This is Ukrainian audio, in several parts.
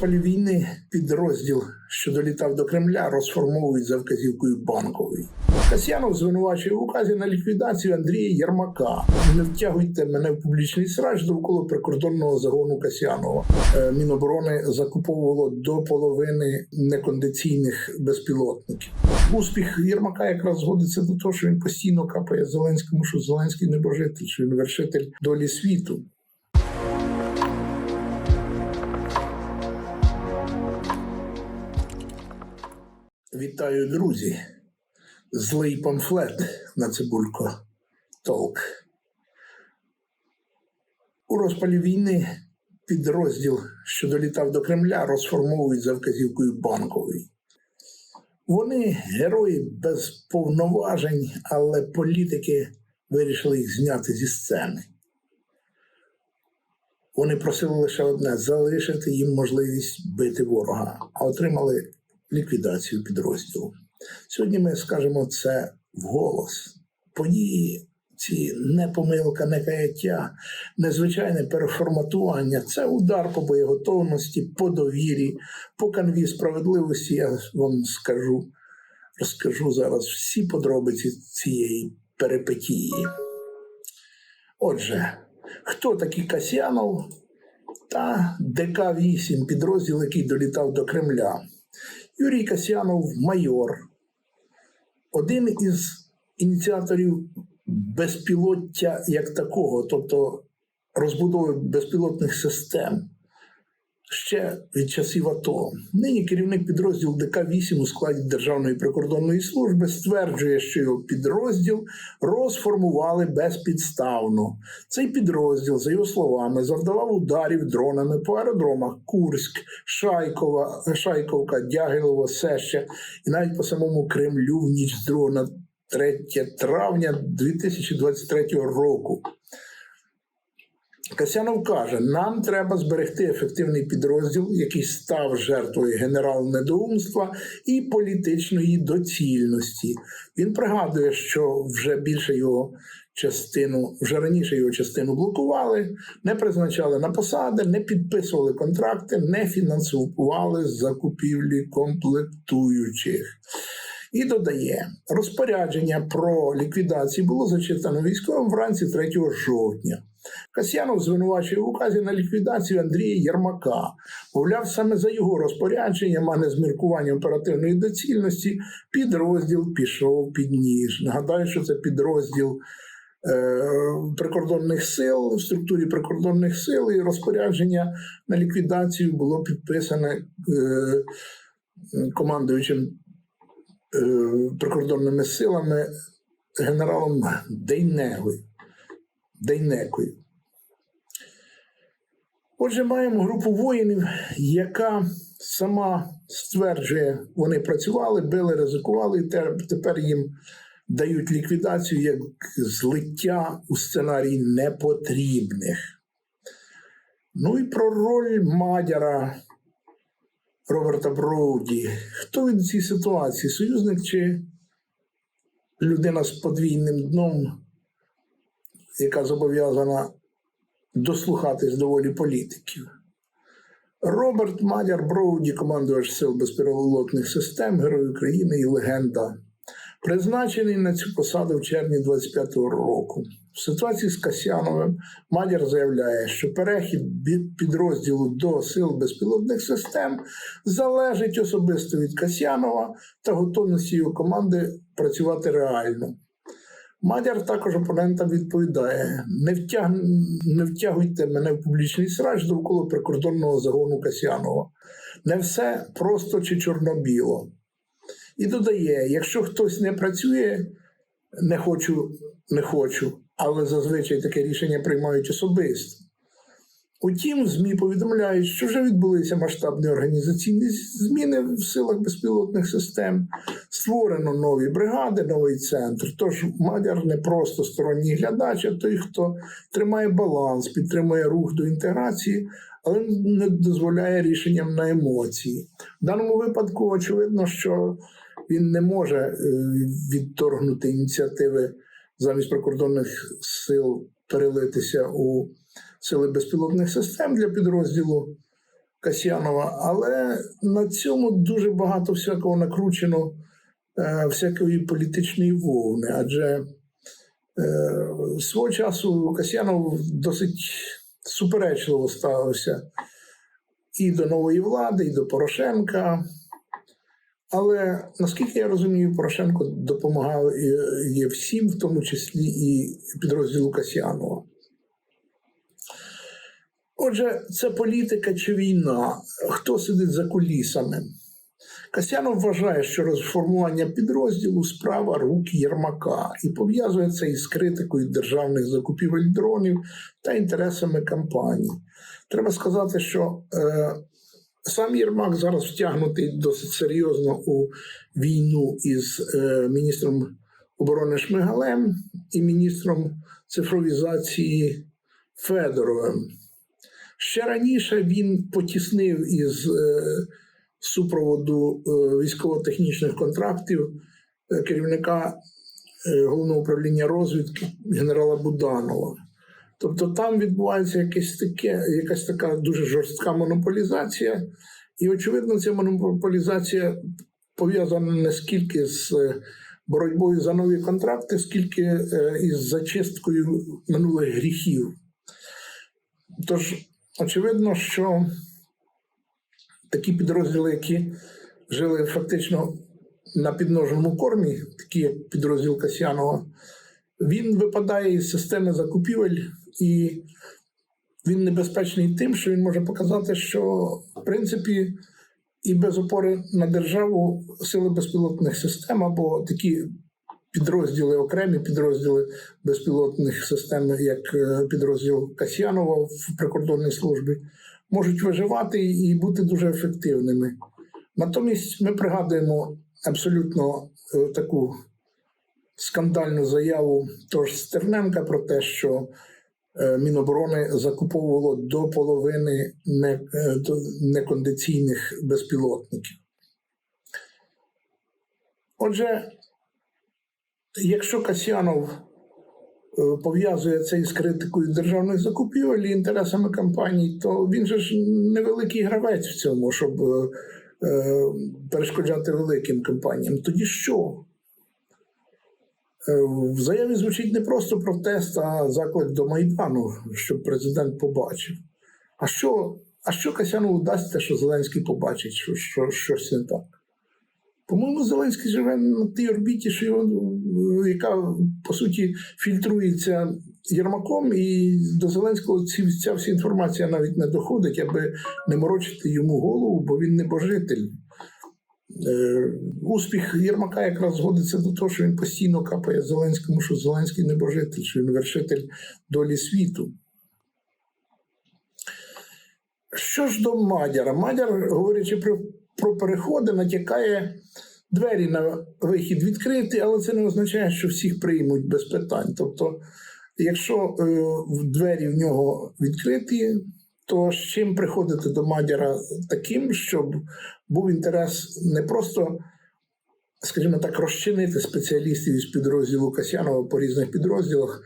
розпалі війни підрозділ, що долітав до Кремля, розформовують за вказівкою банкової. Касьянов звинувачує в указі на ліквідацію Андрія Єрмака. Не втягуйте мене в публічний срач довкола прикордонного загону Касьянова. Е, Міноборони закуповувало до половини некондиційних безпілотників. Успіх Єрмака якраз згодиться до того, що він постійно капає Зеленському, що Зеленський небожитель, що він вершитель долі світу. Вітаю, друзі! Злий памфлет на цибулько толк. У розпалі війни підрозділ, що долітав до Кремля, розформовують за вказівкою банкової. Вони герої без повноважень, але політики вирішили їх зняти зі сцени. Вони просили лише одне залишити їм можливість бити ворога, а отримали ліквідацію підрозділу. Сьогодні ми скажемо це вголос. Події ці не помилка, не каяття, незвичайне переформатування це удар по боєготовності, по довірі, по канві справедливості. Я вам скажу, розкажу зараз всі подробиці цієї перипетії. Отже, хто такий Касьянов та ДК-8, підрозділ, який долітав до Кремля? Юрій Касьянов майор, один із ініціаторів безпілоття як такого, тобто розбудови безпілотних систем ще від часів АТО. Нині керівник підрозділу ДК-8 у складі Державної прикордонної служби стверджує, що його підрозділ розформували безпідставно. Цей підрозділ, за його словами, завдавав ударів дронами по аеродромах Курськ, Шайкова, Шайковка, Дягилово, Сеща і навіть по самому Кремлю в ніч з 2 на 3 травня 2023 року. Касянов каже: нам треба зберегти ефективний підрозділ, який став жертвою генерал-недоумства і політичної доцільності. Він пригадує, що вже більше його частину, вже раніше його частину блокували, не призначали на посади, не підписували контракти, не фінансували закупівлі комплектуючих. І додає, розпорядження про ліквідацію було зачитано військовим вранці 3 жовтня. Касьянов звинувачує указі на ліквідацію Андрія Єрмака. Мовляв, саме за його розпорядженням, а не з міркуванням оперативної доцільності, підрозділ пішов під ніж. Нагадаю, що це підрозділ е, прикордонних сил в структурі прикордонних сил і розпорядження на ліквідацію було підписане е, командуючим е, прикордонними силами генералом Дейнегою. Дейнекою. Отже, маємо групу воїнів, яка сама стверджує, вони працювали, били, ризикували, і тепер їм дають ліквідацію як злиття у сценарії непотрібних. Ну і про роль Мадяра Роберта Броуді. Хто він в цій ситуації? Союзник чи людина з подвійним дном? яка зобов'язана дослухатись до волі політиків. Роберт Мадяр Броуді, командувач сил безпілотних систем, Герой України і легенда, призначений на цю посаду в червні 25-го року. В ситуації з Касьяновим Мадяр заявляє, що перехід підрозділу до сил безпілотних систем залежить особисто від Касьянова та готовності його команди працювати реально. Мадяр також опонентам відповідає: не, втяг... не втягуйте мене в публічний срач довкола прикордонного загону Касьянова. Не все просто чи чорно-біло. І додає: якщо хтось не працює, не хочу, не хочу, але зазвичай таке рішення приймають особисто. Утім, ЗМІ повідомляють, що вже відбулися масштабні організаційні зміни в силах безпілотних систем, створено нові бригади, новий центр. Тож Мадяр не просто сторонній глядач, а той, хто тримає баланс, підтримує рух до інтеграції, але не дозволяє рішенням на емоції. В даному випадку очевидно, що він не може е, відторгнути ініціативи замість прикордонних сил перелитися у сили безпілотних систем для підрозділу Касьянова, але на цьому дуже багато всякого накручено е, всякої політичної вовни. Адже е, свого часу Касьянов досить суперечливо ставився і до нової влади, і до Порошенка. Але наскільки я розумію, Порошенко допомагав е, є всім, в тому числі і підрозділу Касьянова. Отже, це політика чи війна? Хто сидить за кулісами? Касьянов вважає, що розформування підрозділу справа рук Єрмака і пов'язує це із критикою державних закупівель дронів та інтересами кампанії. Треба сказати, що е, сам Єрмак зараз втягнутий досить серйозно у війну із е, міністром оборони Шмигалем і міністром цифровізації Федоровим. Ще раніше він потіснив із е, супроводу е, військово-технічних контрактів е, керівника е, головного управління розвідки генерала Буданова. Тобто там відбувається якесь таке, якась така дуже жорстка монополізація, і, очевидно, ця монополізація пов'язана не скільки з е, боротьбою за нові контракти, скільки е, із зачисткою минулих гріхів. Тож, очевидно, що такі підрозділи, які жили фактично на підножному кормі, такі як підрозділ Касьянова, він випадає із системи закупівель, і він небезпечний тим, що він може показати, що в принципі і без опори на державу сили безпілотних систем або такі підрозділи, окремі підрозділи безпілотних систем, як е, підрозділ Касьянова в прикордонній службі, можуть виживати і бути дуже ефективними. Натомість ми пригадуємо абсолютно е, таку скандальну заяву того Стерненка про те, що е, Міноборони закуповувало до половини некондиційних безпілотників. Отже, якщо Касьянов е, пов'язує це із критикою державних закупівель і інтересами компаній, то він же ж невеликий гравець в цьому, щоб е, е, перешкоджати великим компаніям. Тоді що? В заяві звучить не просто протест, а заклик до Майдану, щоб президент побачив. А що, а що Касянову дасть те, що Зеленський побачить, що, що щось не так? По-моєму, Зеленський живе на тій орбіті, що його, е, яка по суті фільтрується Єрмаком, і до Зеленського ці, ця вся інформація навіть не доходить, аби не морочити йому голову, бо він небожитель. Е, успіх Єрмака якраз згодиться до того, що він постійно капає Зеленському, що Зеленський небожитель, що він вершитель долі світу. Що ж до Мадяра? Мадяр, говорячи про, про переходи, натякає двері на вихід відкриті, але це не означає, що всіх приймуть без питань. Тобто, якщо е, двері в нього відкриті, то з чим приходити до Мадяра таким, щоб був інтерес не просто, скажімо так, розчинити спеціалістів із підрозділу Касьянова по різних підрозділах,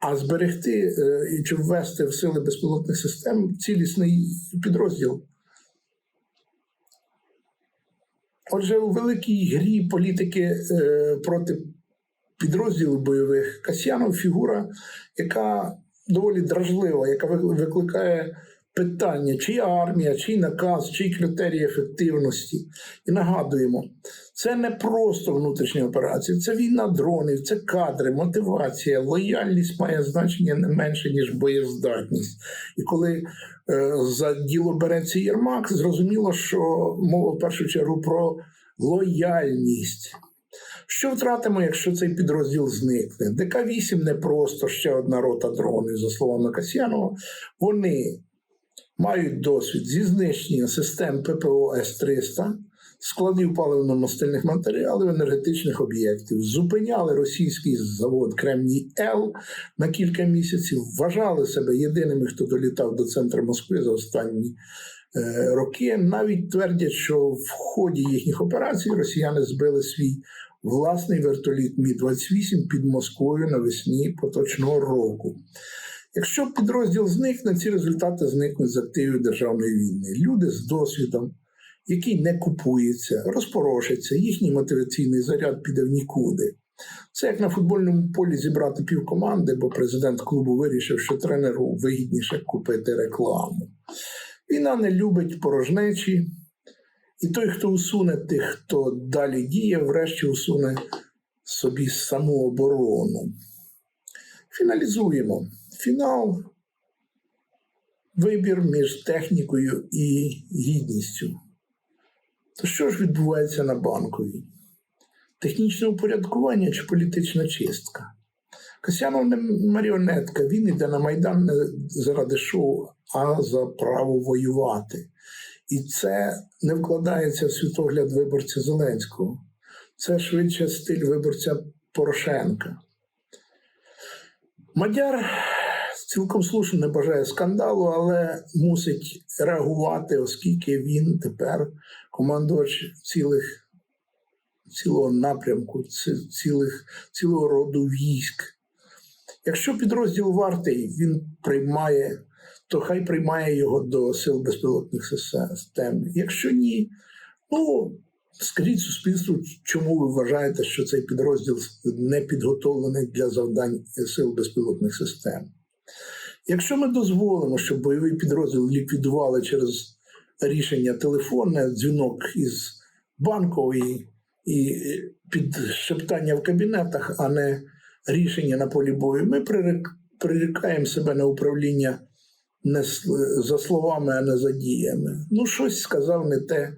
а зберегти е, чи ввести в сили безпілотних систем цілісний підрозділ. Отже, у великій грі політики е, проти підрозділів бойових Касьянов фігура, яка доволі дражлива, яка ви- викликає питання, чия армія, чий наказ, чий критерії ефективності. І нагадуємо, це не просто внутрішні операції, це війна дронів, це кадри, мотивація, лояльність має значення не менше, ніж боєздатність. І коли е, за діло береться Єрмак, зрозуміло, що мова в першу чергу про лояльність. Що втратимо, якщо цей підрозділ зникне? ДК-8 не просто ще одна рота дронів, за словами Касьянова. Вони мають досвід зі знищення систем ППО С-300, складів паливно-мастильних матеріалів, енергетичних об'єктів, зупиняли російський завод Кремній Л на кілька місяців, вважали себе єдиними, хто долітав до центру Москви за останні е, роки. Навіть твердять, що в ході їхніх операцій росіяни збили свій власний вертоліт Мі-28 під Москвою навесні поточного року. Якщо підрозділ зникне, ці результати зникнуть з активів державної війни. Люди з досвідом, який не купується, розпорошиться, їхній мотиваційний заряд піде в нікуди. Це як на футбольному полі зібрати півкоманди, бо президент клубу вирішив, що тренеру вигідніше купити рекламу. Війна не любить порожнечі, і той, хто усуне тих, хто далі діє, врешті усуне собі самооборону. Фіналізуємо. Фінал вибір між технікою і гідністю. То що ж відбувається на банковій? Технічне упорядкування чи політична чистка? Касянов не маріонетка, він йде на Майдан не заради шоу, а за право воювати. І це не вкладається в світогляд виборця Зеленського. Це швидше стиль виборця Порошенка. Мадяр цілком слушно не бажає скандалу, але мусить реагувати, оскільки він тепер командувач цілих, цілого напрямку, цілих, цілого роду військ. Якщо підрозділ вартий, він приймає, то хай приймає його до сил безпілотних систем. Якщо ні, ну скажіть суспільству, чому ви вважаєте, що цей підрозділ не підготовлений для завдань сил безпілотних систем. Якщо ми дозволимо, щоб бойовий підрозділ ліквідували через рішення телефонне, дзвінок із банкової і під шептання в кабінетах, а не рішення на полі бою, ми прирікаємо себе на управління не за словами, а не за діями. Ну, щось сказав не те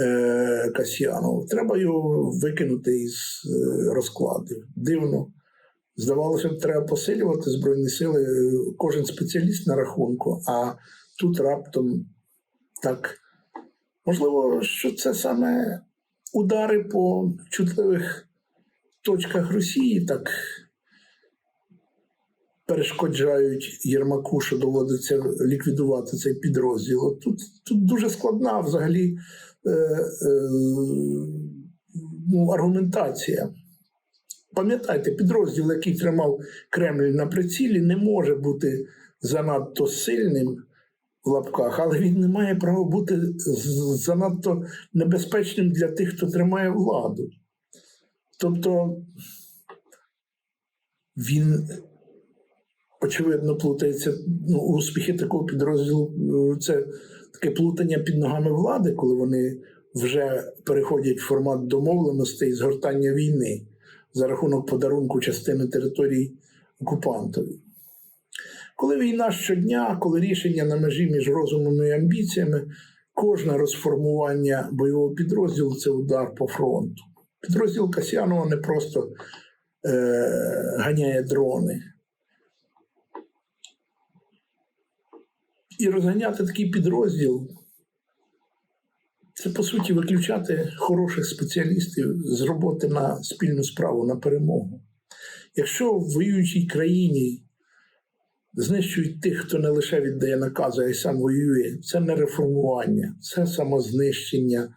е, Касьянов. Треба його викинути із е, розкладів. Дивно. Здавалося б, треба посилювати Збройні сили, е, кожен спеціаліст на рахунку, а тут раптом так. Можливо, що це саме удари по чутливих точках Росії так перешкоджають Єрмаку, що доводиться ліквідувати цей підрозділ. Тут, тут дуже складна взагалі е, е, ну, аргументація. Пам'ятайте, підрозділ, який тримав Кремль на прицілі, не може бути занадто сильним в лапках, але він не має права бути занадто небезпечним для тих, хто тримає владу. Тобто він, очевидно, плутається. Ну, успіхи такого підрозділу е, це таке плутання під ногами влади, коли вони вже переходять в формат домовленостей згортання війни за рахунок подарунку частини територій окупантові. Коли війна щодня, коли рішення на межі між розумом і амбіціями, кожне розформування бойового підрозділу це удар по фронту. Підрозділ Касьянова не просто е, ганяє дрони. І розганяти такий підрозділ це по суті виключати хороших спеціалістів з роботи на спільну справу на перемогу. Якщо в воюючій країні знищують тих, хто не лише віддає накази, а й сам воює, це не реформування, це самознищення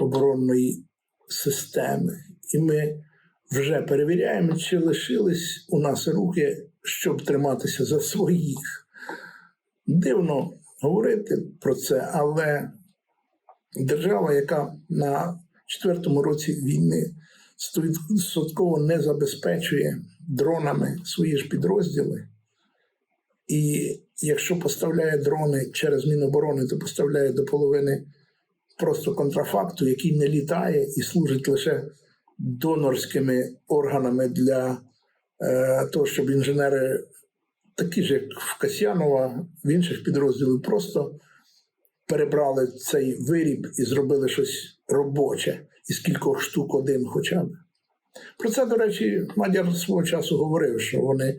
оборонної системи. І ми вже перевіряємо, чи лишились у нас руки, щоб триматися за своїх. Дивно говорити про це, але держава, яка на четвертому році війни стовідсотково не забезпечує дронами свої ж підрозділи, і якщо поставляє дрони через Міноборони, то поставляє до половини просто контрафакту, який не літає і служить лише донорськими органами для е, того, щоб інженери, такі ж як в Касьянова, в інших підрозділах, просто перебрали цей виріб і зробили щось робоче із кількох штук один хоча б. Про це, до речі, Мадяр свого часу говорив, що вони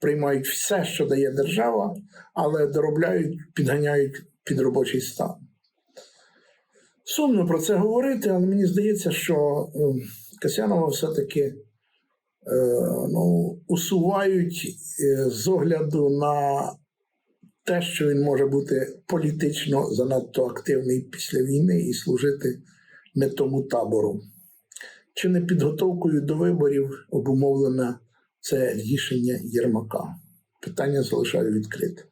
приймають все, що дає держава, але доробляють, підганяють під робочий стан. Сумно про це говорити, але мені здається, що ем, Касянова все-таки е, ну, усувають е, з огляду на те, що він може бути політично занадто активний після війни і служити не тому табору. Чи не підготовкою до виборів обумовлено це рішення Єрмака? питання залишаю відкрите.